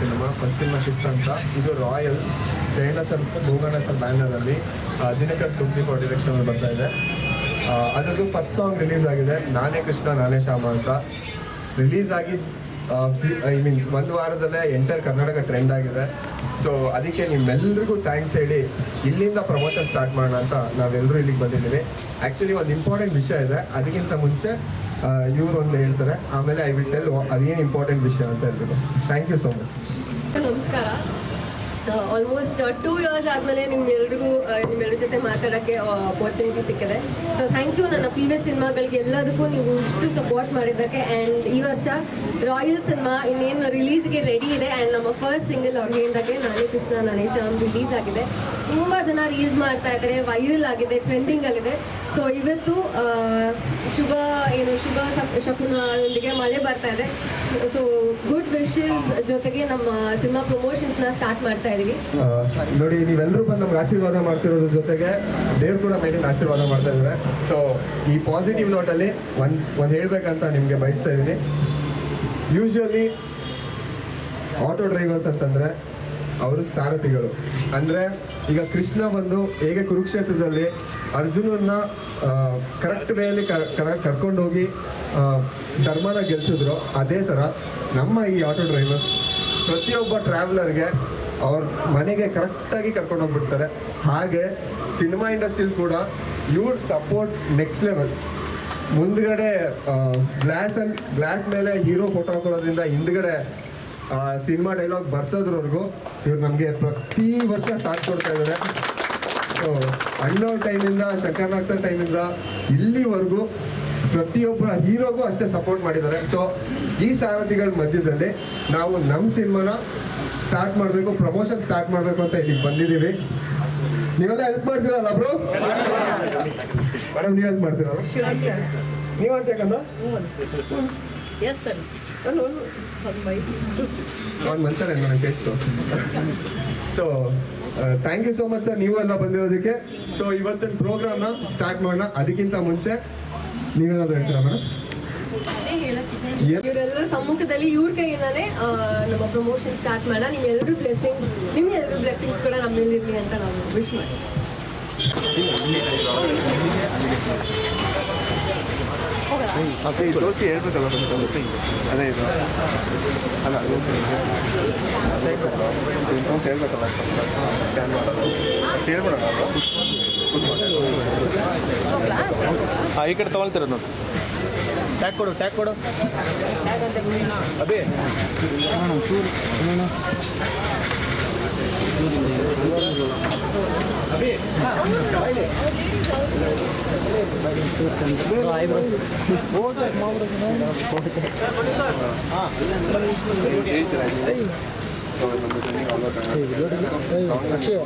Cinema, first cinema ಅಂತ. ಇದು Royal ಜೈನ sir ಭೂಗಣ ಸರ್ ಬ್ಯಾನರಲ್ಲಿ ದಿನಕರ್ ತುಮ್ದಿಪೋ ಡಿರೆಕ್ಷನ್ ಬರ್ತಾ ಇದೆ. ಅದರದ್ದು ಫಸ್ಟ್ ಸಾಂಗ್ ರಿಲೀಸ್ ಆಗಿದೆ, ನಾನೇ ಕೃಷ್ಣ, ನಾನೇ ಶ್ಯಾಮ ಅಂತ. ರಿಲೀಸ್ ಆಗಿ ಐ ಮೀನ್ ಒಂದು ವಾರದಲ್ಲೇ ಎಂಟರ್ ಕರ್ನಾಟಕ ಟ್ರೆಂಡ್ ಆಗಿದೆ. ಸೊ ಅದಕ್ಕೆ ನಿಮ್ಮೆಲ್ಲರಿಗೂ ಥ್ಯಾಂಕ್ಸ್ ಹೇಳಿ, ಇಲ್ಲಿಂದ ಪ್ರಮೋಷನ್ ಸ್ಟಾರ್ಟ್ ಮಾಡೋಣ ಅಂತ ನಾವೆಲ್ಲರೂ ಇಲ್ಲಿಗೆ ಬಂದಿದ್ದೀವಿ. ಆ್ಯಕ್ಚುಲಿ ಒಂದು ಇಂಪಾರ್ಟೆಂಟ್ ವಿಷಯ ಇದೆ, ಅದಕ್ಕಿಂತ ಮುಂಚೆ ಇವರು ಅಂತ ಹೇಳ್ತಾರೆ. ಆಮೇಲೆ ಐ ವಿಲ್ ಟೆಲ್ ಅದೇನು ಇಂಪಾರ್ಟೆಂಟ್ ವಿಷಯ ಅಂತ ಹೇಳ್ಬಿಟ್ಟು. ಥ್ಯಾಂಕ್ ಯು ಸೋ ಮಚ್ ನಮಸ್ಕಾರ. ಆಲ್ಮೋಸ್ಟ್ ಟೂ ಇಯರ್ಸ್ ಆದಮೇಲೆ ನಿಮ್ಗೆಲ್ರಿಗೂ ನಿಮ್ಮೆಲ್ಲರ ಜೊತೆ ಮಾತಾಡೋಕ್ಕೆ ಅಪರ್ಚುನಿಟಿ ಸಿಕ್ಕಿದೆ. ಸೊ ಥ್ಯಾಂಕ್ ಯು ನನ್ನ ಪ್ರೀವಿಯಸ್ ಸಿನಿಮಾಗಳಿಗೆ ಎಲ್ಲದಕ್ಕೂ ನೀವು ಇಷ್ಟು ಸಪೋರ್ಟ್ ಮಾಡಿದ್ದಕ್ಕೆ. ಆ್ಯಂಡ್ ಈ ವರ್ಷ ರಾಯಲ್ ಸಿನಿಮಾ ಇನ್ನೇನು ರಿಲೀಸ್ಗೆ ರೆಡಿ ಇದೆ. ಆ್ಯಂಡ್ ನಮ್ಮ ಫಸ್ಟ್ ಸಿಂಗಲ್ ಅವ್ರಿಗೆಂದಾಗೆ ನಾನೇ ಕೃಷ್ಣ, ನರೇಶ ರಿಲೀಸ್ ಆಗಿದೆ. ತುಂಬ ಜನ ರೀಲ್ಸ್ ಮಾಡ್ತಾ ಇದ್ದಾರೆ. ವೈರಲ್ ಆಗಿದೆ ಟ್ರೆಂಡಿಂಗಲ್ಲಿದೆ ಸೊ ಇವತ್ತು ಶುಭ, ಏನು ಶುಭ ಶಕುನದೊಂದಿಗೆ ಮಳೆ ಬರ್ತಾ ಇದೆ. ಸೊ ಗುಡ್ ಜೊತೆಗೆ ನಮ್ಮ ಸಿನಿಮಾ ಪ್ರಮೋಷನ್ಸ್ನ ಸ್ಟಾರ್ಟ್ ಮಾಡ್ತಾ ಇದೀವಿ. ನೋಡಿ, ನೀವೆಲ್ಲರೂ ಬಂದು ನಮ್ಗೆ ಆಶೀರ್ವಾದ ಮಾಡ್ತಿರೋದ್ರ ಜೊತೆಗೆ ದೇವ್ರು ಕೂಡ ಮೇಲಿಂದ ಆಶೀರ್ವಾದ ಮಾಡ್ತಾ ಇದ್ದಾರೆ ಸೊ ಈ ಪಾಸಿಟಿವ್ ನೋಟಲ್ಲಿ ಒಂದು ಒಂದು ಹೇಳ್ಬೇಕಂತ ನಿಮಗೆ ಬಯಸ್ತಾ ಇದ್ದೀನಿ ಯೂಶ್ವಲಿ ಆಟೋ ಡ್ರೈವರ್ಸ್ ಅಂತಂದರೆ ಅವರು ಸಾರಥಿಗಳು. ಅಂದರೆ ಈಗ ಕೃಷ್ಣ ಬಂದು ಹೇಗೆ ಕುರುಕ್ಷೇತ್ರದಲ್ಲಿ ಅರ್ಜುನನ್ನ ಕರೆಕ್ಟ್ ವೇಯಲ್ಲಿ ಕರ್ಕೊಂಡು ಹೋಗಿ ಧರ್ಮನ ಗೆಲ್ಸಿದ್ರು, ಅದೇ ಥರ ನಮ್ಮ ಈ ಆಟೋ ಡ್ರೈವರ್ಸ್ ಪ್ರತಿಯೊಬ್ಬ ಟ್ರಾವೆಲರ್ಗೆ ಅವ್ರ ಮನೆಗೆ ಕರೆಕ್ಟಾಗಿ ಕರ್ಕೊಂಡು ಹೋಗ್ಬಿಡ್ತಾರೆ. ಹಾಗೆ ಸಿನಿಮಾ ಇಂಡಸ್ಟ್ರಿಲಿ ಕೂಡ ಇವ್ರ ಸಪೋರ್ಟ್ ನೆಕ್ಸ್ಟ್ ಲೆವೆಲ್ ಮುಂದ್ಗಡೆ ಗ್ಲಾಸ್ ಗ್ಲಾಸ್ ಮೇಲೆ ಹೀರೋ ಫೋಟೋ ಹಾಕೋದ್ರಿಂದ ಹಿಂದ್ಗಡೆ ಸಿನಿಮಾ ಡೈಲಾಗ್ ಬರ್ಸೋದ್ರವರೆಗೂ ಇವ್ರು ನಮಗೆ ಪ್ರತಿ ವರ್ಷ ಸಾಥ್ ಕೊಡ್ತಾ ಇದ್ದಾರೆ. ಸೊ ಅಣ್ಣವ್ರ ಟೈಮಿಂದ ಶಂಕರ್ನಾಗ್ ಸರ್ ಟೈಮಿಂದ ಇಲ್ಲಿವರೆಗೂ ಪ್ರತಿಯೊಬ್ಬ ಹೀರೋಗೂ ಅಷ್ಟೇ ಸಪೋರ್ಟ್ ಮಾಡಿದ್ದಾರೆ. ಸೊ ಈ ಸಾರಥಿಗಳ ಮಧ್ಯದಲ್ಲಿ ನಾವು ನಮ್ಮ ಸಿನಿಮಾನ ಸ್ಟಾರ್ಟ್ ಮಾಡಬೇಕು ಪ್ರಮೋಷನ್ ಸ್ಟಾರ್ಟ್ ಮಾಡಬೇಕು ಅಂತ ಇಲ್ಲಿಗೆ ಬಂದಿದ್ದೀವಿ. ನೀವೆಲ್ಲ ಹೆಲ್ಪ್ ಮಾಡ್ತೀರಲ್ಲ ಬ್ರೋ ಮೇಡಮ್ ನೀವು ಹೆಲ್ಪ್ ಮಾಡ್ತೀರಲ್ಲ? ಎಸ್ ಸರ್ ಅವ್ನು ಬಂತಾರೆ ನನಗೆ test so thank you so much sir ನೀವು ಎಲ್ಲ ಬಂದಿರೋದಕ್ಕೆ. ಸೊ ಇವತ್ತಿನ ಪ್ರೋಗ್ರಾಮ್ನ ಸ್ಟಾರ್ಟ್ ಮಾಡೋಣ. ಅದಕ್ಕಿಂತ ಮುಂಚೆ ನೀವೇನಾದ್ರು ಹೇಳ್ತೀರಾ ಮೇಡಮ್ ಇವರೆಲ್ಲರ ಸಮ್ಮುಖದಲ್ಲಿ ಇವ್ರ ಕೈಯಿಂದಾನೇ ನಮ್ಮ ಪ್ರಮೋಷನ್ ಸ್ಟಾರ್ಟ್ ಮಾಡೋಣ. ನಿಮ್ಮೆಲ್ಲರೂ ಬ್ಲೆಸ್ಸಿಂಗ್ಸ್ ನಿಮ್ಗೆಲ್ಲರೂ ಬ್ಲೆಸ್ಸಿಂಗ್ಸ್ ಕೂಡ ನಮ್ಮಲ್ಲಿ ಇರಲಿ ಅಂತ ನಾವು ವಿಶ್ ಮಾಡಿ ದೋಸೆ ಹೇಳ್ಬೇಕಲ್ಲ ಅದೇ ಇದು ಅಲ್ಲ ದೋಸೆ ಹೇಳ್ಬೇಕಲ್ಲ ಹೇಳ್ಬಿಡೋಣ ಈ ಕಡೆ ತೊಗೊಳ್ತೀರ ನೋಡಿ. ಟ್ಯಾಕ್ ಕೊಡು ಟ್ಯಾಕ್ ಕೊಡು. ಅದೇ. ಅಭಿ ಅಕ್ಷಯ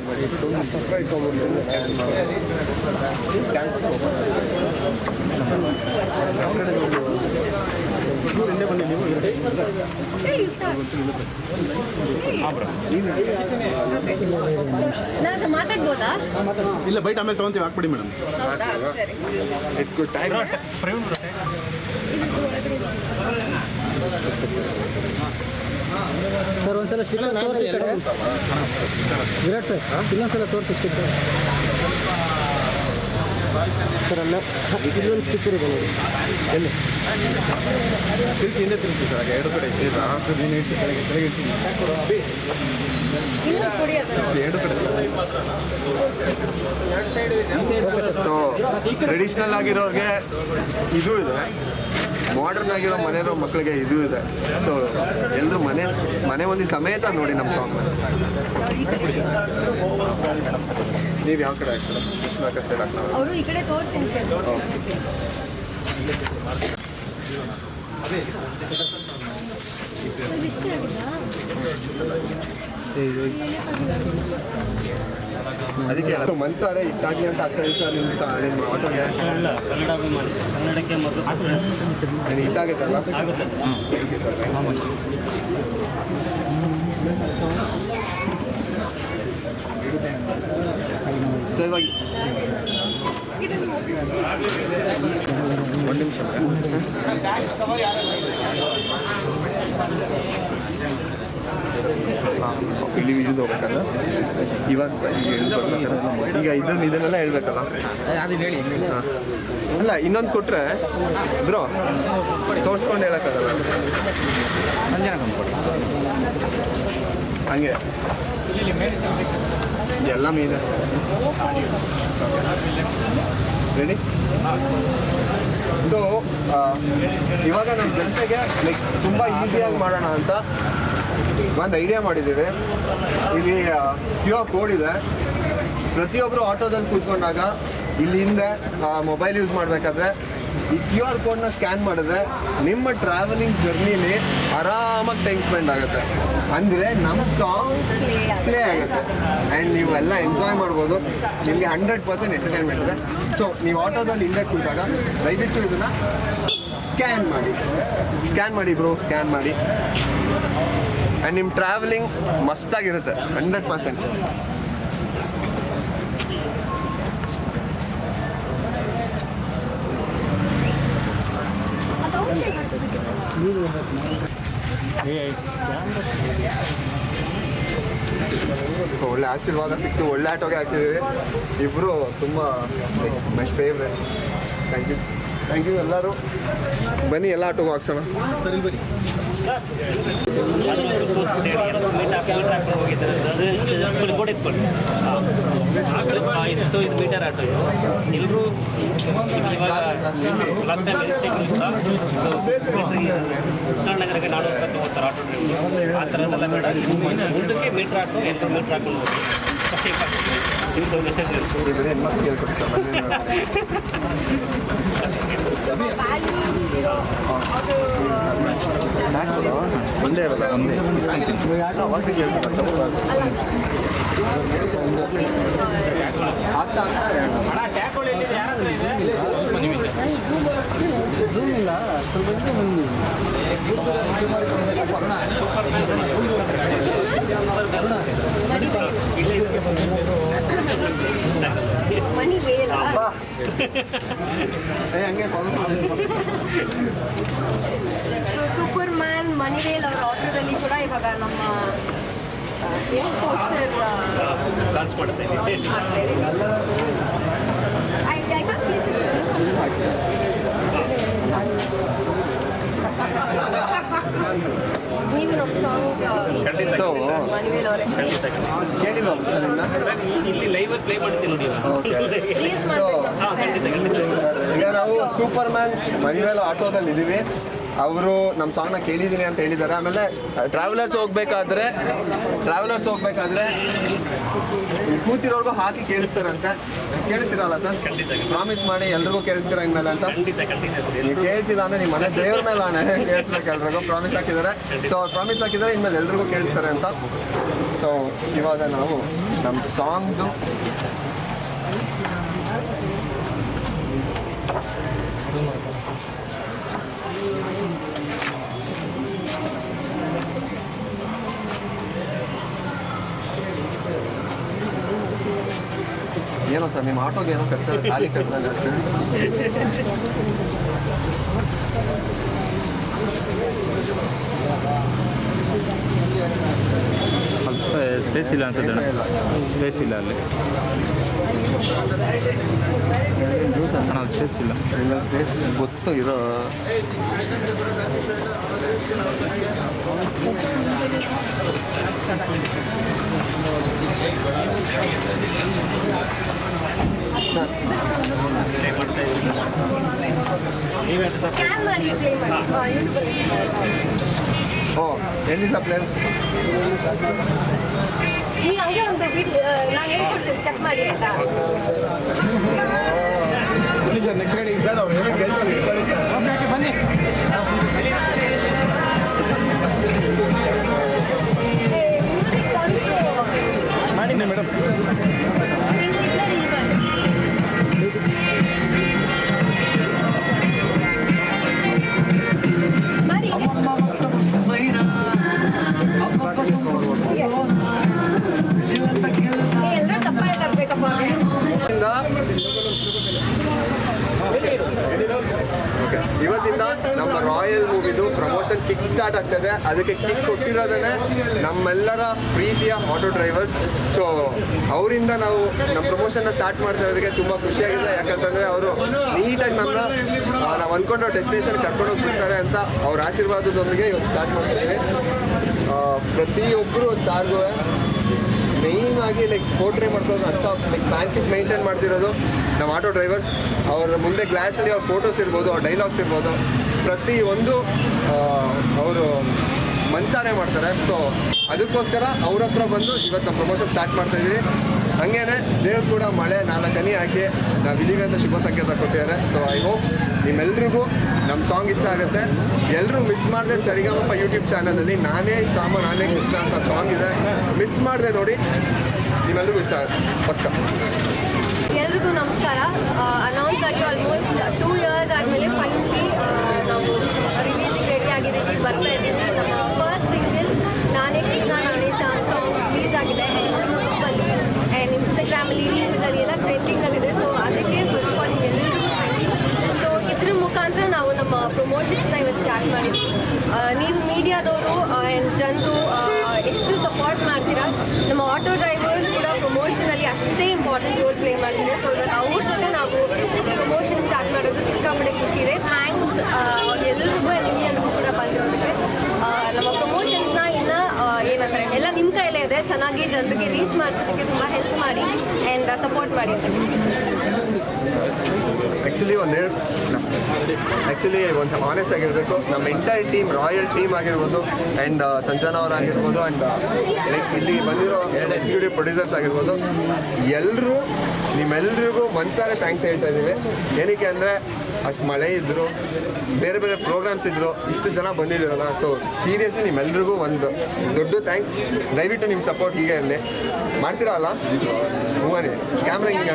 ನಾನು ಸಹ ಮಾತಾಡ್ಬೋದಾ ಇಲ್ಲ ಬೈಟ್ ಆಮೇಲೆ ತಗೊಂತೀವಿ ಹಾಕ್ಬಿಡಿ ಮೇಡಮ್ ಹೌದಾ? ಸರಿ. ಸರ್ ಒಂದ್ಸಲ ಸ್ಟಿಕ್ಕರ್ ತೋರಿಸಿ ಕಡೆ. ವಿರಾಟ್ ಸರ್ ಇನ್ನೊಂದ್ಸಲ ತೋರಿಸಿ ಸ್ಟಿಕ್ಕರ್ ಸರ್ ಅಲ್ಲ ಇನ್ನೊಂದು ಸ್ಟಿಕ್ಕರ್ ಇದೆ ನೋಡಿ. ಎಲ್ಲಿ? ತಿರುಗಿ ಹಿಂದೆ ತಿರುಗಿ ಸರ್ ಎರಡು ಕಡೆ ಇಟ್ಟು ಕೆಳಗೆ ಕೆಳಗೆ ಎರಡು ಕಡೆ ಸೊ ಟ್ರೆಡಿಷ್ನಲ್ ಆಗಿರೋರಿಗೆ ಇದು ಇದೆ. ಮಾಡರ್ನ್ ಆಗಿರೋ ಮನೆಯರೋ ಮಕ್ಕಳಿಗೆ ಇದು ಇದೆ. ಸೊ ಎಲ್ಲರೂ ಮನೆ ಮನೆ ಒಂದು ಸಮೇತ ನೋಡಿ ನಮ್ಮ ಸಾಂಗ್ ನೀವು ಯಾವ ಕಡೆ ಹಾಕ್ತೀರಾ ಕೃಷ್ಣ ಸೈಡ್ ಹಾಕ್ತಾರೆ ಅವರು ಈ ಕಡೆ ತೋರಿಸಿ ಅಂತ? ಅದಕ್ಕೆ ಮನ್ಸಾರೆ ಇಟ್ಟಾಗಿ ಅಂತ ಆಗ್ತಾ ಇತ್ತು ನಿಮ್ಮ ನಿಮ್ಮ ಆಟೋಗೆ ಕನ್ನಡ ಅಭಿಮಾನಿ. ಕನ್ನಡಕ್ಕೆ ಇಟ್ಟಾಗೈತಲ್ಲ ಸೊ ಇವಾಗ ಒಂದು ನಿಮಿಷ ಇಲ್ಲಿ ಇದು ಹೋಗ್ಬೇಕಲ್ಲ ಇವಾಗ ಈಗ ಇದನ್ನ ಇದನ್ನೆಲ್ಲ ಹೇಳ್ಬೇಕಲ್ಲ? ಅದನ್ನ ಹೇಳಿ ಅಲ್ಲ ಇನ್ನೊಂದು ಕೊಟ್ರೆ ಬ್ರೋ ತೋರಿಸ್ಕೊಂಡು ಹೇಳಕ್ಕಾಗಲ್ಲ. ಹಂಗೆ. ಎಲ್ಲ ಮೀನು. ರೆಡಿ ಸೊ ಇವಾಗ ನಮ್ಮ ಜನತೆಗೆ ಲೈಕ್ ತುಂಬ ಈಸಿಯಾಗಿ ಮಾಡೋಣ ಅಂತ ಒಂದು ಐಡಿಯಾ ಮಾಡಿದ್ದೀವಿ. ಇಲ್ಲಿ ಕ್ಯೂ ಆರ್ ಕೋಡ್ ಇದೆ. ಪ್ರತಿಯೊಬ್ಬರು ಆಟೋದಲ್ಲಿ ಕೂತ್ಕೊಂಡಾಗ ಇಲ್ಲಿ ಹಿಂದೆ ಮೊಬೈಲ್ ಯೂಸ್ ಮಾಡಬೇಕಾದ್ರೆ ಈ ಕ್ಯೂ ಆರ್ ಕೋಡ್ನ ಸ್ಕ್ಯಾನ್ ಮಾಡಿದ್ರೆ ನಿಮ್ಮ ಟ್ರಾವೆಲಿಂಗ್ ಜರ್ನಿಲಿ ಆರಾಮಾಗಿ ಟೈಮ್ ಸ್ಪೆಂಡ್ ಆಗುತ್ತೆ. ಅಂದರೆ ನಮ್ಮ ಸಾಂಗ್ ಪ್ಲೇ ಆಗುತ್ತೆ. ಆ್ಯಂಡ್ ನೀವೆಲ್ಲ ಎಂಜಾಯ್ ಮಾಡ್ಬೋದು. ನಿಮಗೆ ಹಂಡ್ರೆಡ್ ಪರ್ಸೆಂಟ್ ಎಂಟರ್ಟೈನ್ಮೆಂಟ್ ಇದೆ. ಸೊ ನೀವು ಆಟೋದಲ್ಲಿ ಹಿಂದೆ ಕೂತಾಗ ದಯವಿಟ್ಟು ಇದನ್ನು ಸ್ಕ್ಯಾನ್ ಮಾಡಿ. ಸ್ಕ್ಯಾನ್ ಮಾಡಿ ಬ್ರೋ, ಸ್ಕ್ಯಾನ್ ಮಾಡಿ. ಆ್ಯಂಡ್ ನಿಮ್ಮ ಟ್ರಾವೆಲಿಂಗ್ ಮಸ್ತಾಗಿರುತ್ತೆ ಹಂಡ್ರೆಡ್ ಪರ್ಸೆಂಟ್ ಒಳ್ಳೆ ಆಶೀರ್ವಾದ ಸಿಕ್ತು ಒಳ್ಳೆ ಆಟೋಗೆ ಹಾಕಿದ್ದೀವಿ. ಇಬ್ಬರು ತುಂಬ my favourite thank you thank you ಎಲ್ಲರೂ. ಬನ್ನಿ ಎಲ್ಲ ಆಟೋಗೆ ಹಾಕ್ಸೋಣ. ಸರಿ ಬನ್ನಿ. ಸೊ ಇದು ಮೀಟರ್ ಆಟೋ ಇದು ಎಲ್ಲರೂ ಇವಾಗ ಲಾಸ್ಟ್ ಟೈಮ್ ರೂಪಾಯಿ ತೊಗೋತಾರೆ ಆಟೋ ಆ ಥರದ್ದೆಲ್ಲ ಬೇಡ ಊಟಕ್ಕೆ ಮೀಟರ್ ಆಟೋ ಎರಡು ಮೀಟರ್ ಹಾಕೊಂಡು ಮೆಸೇಜ್ ಒಂದೇ ಇರೋದಾ ಒಂದೇ ಇಲ್ಲ ಆಗ್ತಾ ಮನಿ ವೇಲ್ ಏ ಹಂಗೆ ಸೊ ಸೂಪರ್ ಮ್ಯಾನ್ ಮಣಿವೇಲ್ ಅವರ ಆಟೋದಲ್ಲಿ ಕೂಡ ಇವಾಗ ನಮ್ಮ ಏನು ಪೋಸ್ಟರ್ ಲಾಂಚ್ ಮಾಡ್ತಾ ಇದ್ದೀವಿ. ಮಾಡ್ತಾ ಇದ್ದೀವಿ ಐ ಐ ಕ್ಯಾನ್ ಪ್ಲೇಸ್ ನೀವು ನಮ್ಮ ಸಾಂಗ್ ಸೊ ಮಣಿವೇಲ್ ಅವರೇ ಕೇಳಿಲ್ವ ಸರ್ ಇನ್ನ? ಇಲ್ಲಿ ಲೈವ್ ಪ್ಲೇ ಮಾಡ್ತೀನಿ ನೋಡಿ Okay. ರಿಲೀಸ್ ಸೊ ಮಾಡಬೇಕು ಈಗ ನಾವು ಸೂಪರ್ ಮ್ಯಾನ್ ಮನಿವೇಲ್ ಆಟೋದಲ್ಲಿ ಇದ್ದೀವಿ ಅವರು ನಮ್ಮ ಸಾಂಗ್ನ ಕೇಳಿದ್ದೀನಿ ಅಂತ ಹೇಳಿದ್ದಾರೆ. ಆಮೇಲೆ ಟ್ರಾವೆಲರ್ಸ್ ಹೋಗ್ಬೇಕಾದ್ರೆ ಟ್ರಾವೆಲರ್ಸ್ ಹೋಗ್ಬೇಕಾದ್ರೆ ಕೂತಿರೋರ್ಗೂ ಹಾಕಿ ಕೇಳಿಸ್ತಾರಂತೆ. ಕೇಳಿಸ್ತಿರಲ್ಲ ಸರ್? ಪ್ರಾಮಿಸ್ ಮಾಡಿ ಎಲ್ರಿಗೂ ಕೇಳಿಸ್ತೀರ ಇನ್ಮೇಲೆ ಅಂತ? ನೀವು ಕೇಳಿಸಿಲ್ಲ ಅಂದ್ರೆ ನಿಮ್ಮ ಮನೆ ದೇವ್ರ ಮೇಲೆ ಕೇಳಿಸ್ಬೇಕು ಎಲ್ರಿಗೂ. ಪ್ರಾಮಿಸ್ ಹಾಕಿದ್ದಾರೆ. ಸೊ ಪ್ರಾಮಿಸ್ ಹಾಕಿದ್ದಾರೆ, ಇನ್ಮೇಲೆ ಎಲ್ರಿಗೂ ಕೇಳಿಸ್ತಾರೆ ಅಂತ. ಸೊ ಇವಾಗ ನಾವು ನಮ್ಮ ಸಾಂಗ್ದು ಸರ್ ನಿಮ್ಮ ಆಟೋಗೆ ಏನೋ ಕಟ್ತಾರೆ ಖಾಲಿ ಕಟ್ತಾರೆ ಅಲ್ಲಿ ಸ್ಪೇಸ್ ಇಲ್ಲ ಅನ್ಸುತ್ತೆ ಅಣ್ಣ. ಸ್ಪೇಸ್ ಇಲ್ಲ. ಅಲ್ಲಿ. ಅಣ್ಣ ಅಲ್ಲಿ ಸ್ಪೇಸ್ ಇಲ್ಲ. ಇಲ್ಲ ಸ್ಪೇಸ್ ಗೊತ್ತು ಇರೋ ಓ ಎಲ್ಲಿ ಹಂಗೆ ಒಂದು ನಾನು ಹೇಳ್ಕೊಡ್ತೀನಿ ಸ್ಟೆಪ್ ಮಾಡಿ ಅಂತ ಸರ್ ನೆಕ್ಸ್ಟ್ ಗಾಡಿ ಸರ್ ಅವ್ರು ಏನೋ ಕೇಳ್ತಾರೆ ಇವತ್ತಿಂದ ನಮ್ಮ ರಾಯಲ್ ಮೂವಿದು ಪ್ರಮೋಷನ್ ಕಿಕ್ ಸ್ಟಾರ್ಟ್ ಆಗ್ತದೆ. ಅದಕ್ಕೆ ಕಿಕ್ ಕೊಟ್ಟಿರೋದನ್ನ ನಮ್ಮೆಲ್ಲರ ಪ್ರೀತಿಯ ಆಟೋ ಡ್ರೈವರ್ಸ್ ಸೊ ಅವರಿಂದ ನಾವು ನಮ್ಮ ಪ್ರಮೋಷನ್ನ ಸ್ಟಾರ್ಟ್ ಮಾಡ್ತಾ ಇರೋದಕ್ಕೆ ತುಂಬ ಖುಷಿಯಾಗಿದೆ. ಯಾಕಂತಂದರೆ ಅವರು ನೀಟಾಗಿ ನಮ್ಮ ನಾವು ಅಂದ್ಕೊಂಡು ಡೆಸ್ಟಿನೇಷನ್ ಕರ್ಕೊಂಡು ಹೋಗ್ಬಿಡ್ತಾರೆ ಅಂತ ಅವ್ರ ಆಶೀರ್ವಾದದೊಂದಿಗೆ ಇವತ್ತು ಸ್ಟಾರ್ಟ್ ಮಾಡ್ತಿದ್ದೀವಿ ಪ್ರತಿಯೊಬ್ಬರು ಸ್ಟಾರ್ಗೂ ಮೇಯ್ನ್ ಆಗಿ ಲೈಕ್ ಪೋರ್ಟ್ರೇ ಮಾಡ್ಕೊಂಡು ಅಂತ ಲೈಕ್ ಫ್ಯಾನ್ಸಿಗೆ ಮೇಂಟೈನ್ ಮಾಡ್ತಿರೋದು ನಮ್ಮ ಆಟೋ ಡ್ರೈವರ್ಸ್ ಅವ್ರ ಮುಂದೆ ಗ್ಲಾಸಲ್ಲಿ ಅವ್ರ ಫೋಟೋಸ್ ಇರ್ಬೋದು, ಅವ್ರ ಡೈಲಾಗ್ಸ್ ಇರ್ಬೋದು. ಪ್ರತಿ ಒಂದು ಅವರು ಮನ್ಸಾರೆ ಮಾಡ್ತಾರೆ. ಸೊ ಅದಕ್ಕೋಸ್ಕರ ಅವ್ರ ಹತ್ರ ಬಂದು ಇವತ್ತು ನಮ್ಮ ಪ್ರಮೋಷನ್ ಸ್ಟಾರ್ಟ್ ಮಾಡ್ತಾ ಇದ್ದೀವಿ ಹಂಗೇನೆ ದೇವ್ರು ಕೂಡ ಮಳೆ ನಾಲ್ಕು ಹಾಕಿ ನಾವು ಅಂತ ಶುಭ ಸಂಕೇತ ಕೊಟ್ಟಿದ್ದಾರೆ. ಸೊ ಐ ಹೋಪ್ ನಿಮ್ಮೆಲ್ರಿಗೂ ನಮ್ಮ ಸಾಂಗ್ ಇಷ್ಟ ಆಗುತ್ತೆ. ಎಲ್ಲರೂ ಮಿಸ್ ಮಾಡಿದೆ ಸರಿಗಮಪ್ಪ ಯೂಟ್ಯೂಬ್ ಚಾನಲಲ್ಲಿ ನಾನೇ ಶಾಮ ನಾನೇ ಕೃಷ್ಣ ಅಂತ ಸಾಂಗ್ ಇದೆ. ಮಿಸ್ ಮಾಡಿದೆ ನೋಡಿ, ನಿಮ್ಮೆಲ್ರಿಗೂ ಇಷ್ಟ ಆಗುತ್ತೆ. ಪಕ್ಕ. ಎಲ್ರಿಗೂ ನಮಸ್ಕಾರ. ಅನೌನ್ಸ್ ಆಗಿ ಆಲ್ಮೋಸ್ಟ್ ಟೂ ಇಯರ್ಸ್ ಆದಮೇಲೆ ಫೈನಲಿ ನಾವು ರಿಲೀಸ್ ಆಗಿದ್ದೀವಿ. ಬರ್ತಾ ಇದ್ದೀವಿ. ನಮ್ಮ ಫಸ್ಟ್ ಸಿಂಗಲ್ ನಾನೇ ಕೃಷ್ಣ ನಾನೇ ಶ್ಯಾಮ್ ಸಾಂಗ್ ರಿಲೀಸ್ ಆಗಿದೆ ಯೂಟ್ಯೂಬಲ್ಲಿ ಇನ್ಸ್ಟಾಗ್ರಾಮಲ್ಲಿ ರೀಲ್ಸಲ್ಲಿ ಎಲ್ಲ ಟ್ರೆಂಡಿಂಗಲ್ಲಿದೆ ಸೊ ಅದಕ್ಕೆ ಫಸ್ಟ್ ಆಲ್ ನಿಮ್ಗೆಲ್ಲರಿಗೂ ಸೊ ಇದ್ರ ಮುಖಾಂತರ ನಾವು ನಮ್ಮ ಪ್ರಮೋಷನ್ಸ್ನ ಇವತ್ತು ಸ್ಟಾರ್ಟ್ ಮಾಡಿದ್ವಿ. ನೀವು ಮೀಡಿಯಾದವರು ಆ್ಯಂಡ್ ಜನರು ಎಷ್ಟು ಸಪೋರ್ಟ್ ಮಾಡ್ತೀರಾ, ನಮ್ಮ ಆಟೋ ಡ್ರೈವರ್ಸ್ ಕೂಡ ಪ್ರಮೋಷನಲ್ಲಿ ಅಷ್ಟೇ ಇಂಪಾರ್ಟೆಂಟ್ ರೋಲ್ ಪ್ಲೇ ಮಾಡ್ತಿದೆ ಸೊ ಅವ್ರ ಜೊತೆ ನಾವು ಪ್ರಮೋಷನ್ ಸ್ಟಾರ್ಟ್ ಮಾಡೋದು ಸಿಕ್ಕಾಪಟ್ಟೆ ಖುಷಿ ಇದೆ ಥ್ಯಾಂಕ್ಸ್ ಎಲ್ಲರಿಗೂ ನಿಮಗೂ ಕೂಡ ಬಂದಿರೋದಕ್ಕೆ ಆ, ನಮ್ಮ ಪ್ರಮೋಷನ್ಸ್ನ ಇನ್ನು ಏನಂತಾರೆ ಎಲ್ಲ ನಿಮ್ಮ ಕೈಲೇ ಇದೆ ಚೆನ್ನಾಗಿ ಜನರಿಗೆ ರೀಚ್ ಮಾಡಿಸೋದಕ್ಕೆ ತುಂಬ ಹೆಲ್ಪ್ ಮಾಡಿ ಆ್ಯಂಡ್ ಸಪೋರ್ಟ್ ಮಾಡಿ ಅಂತ. ಆ್ಯಕ್ಚುಲಿ ಒಂದು ಹೇಳಿ ಆ್ಯಕ್ಚುಲಿ ಒಂದು ಆನೆಸ್ಟ್ ಆಗಿರಬೇಕು. ನಮ್ಮ ಎಂಟೈರ್ ಟೀಮ್ ರಾಯಲ್ ಟೀಮ್ ಆಗಿರ್ಬೋದು ಆ್ಯಂಡ್ ಸಂಜನಾ ಅವರಾಗಿರ್ಬೋದು ಆ್ಯಂಡ್ ಲೈಕ್ ಇಲ್ಲಿ ಬಂದಿರೋ ಎರಡು ಎಕ್ಸಿಕ್ಯೂಟಿವ್ ಪ್ರೊಡ್ಯೂಸರ್ಸ್ ಆಗಿರ್ಬೋದು ಎಲ್ಲರೂ ನಿಮ್ಮೆಲ್ರಿಗೂ ಮನ್ಸಾರೆ ಥ್ಯಾಂಕ್ಸ್ ಹೇಳ್ತಾ ಇದ್ದೀವಿ. ಏನಕ್ಕೆ ಅಂದರೆ, ಅಷ್ಟು ಮಳೆ ಇದ್ದರು ಬೇರೆ ಬೇರೆ ಪ್ರೋಗ್ರಾಮ್ಸ್ ಇದ್ದರು ಇಷ್ಟು ಜನ ಬಂದಿದ್ದೀರಲ್ಲ ಸೊ ಸೀರಿಯಸ್ಲಿ ನಿಮ್ಮೆಲ್ರಿಗೂ ಒಂದು ದೊಡ್ಡ ಥ್ಯಾಂಕ್ಸ್ ದಯವಿಟ್ಟು ನಿಮ್ಮ ಸಪೋರ್ಟ್ ಹೀಗೆ ಇರಲಿ. ಮಾಡ್ತೀರಾ ಅಲ್ಲ? ಹೂವನೇ. ಕ್ಯಾಮ್ರಾ ಹಿಂಗೆ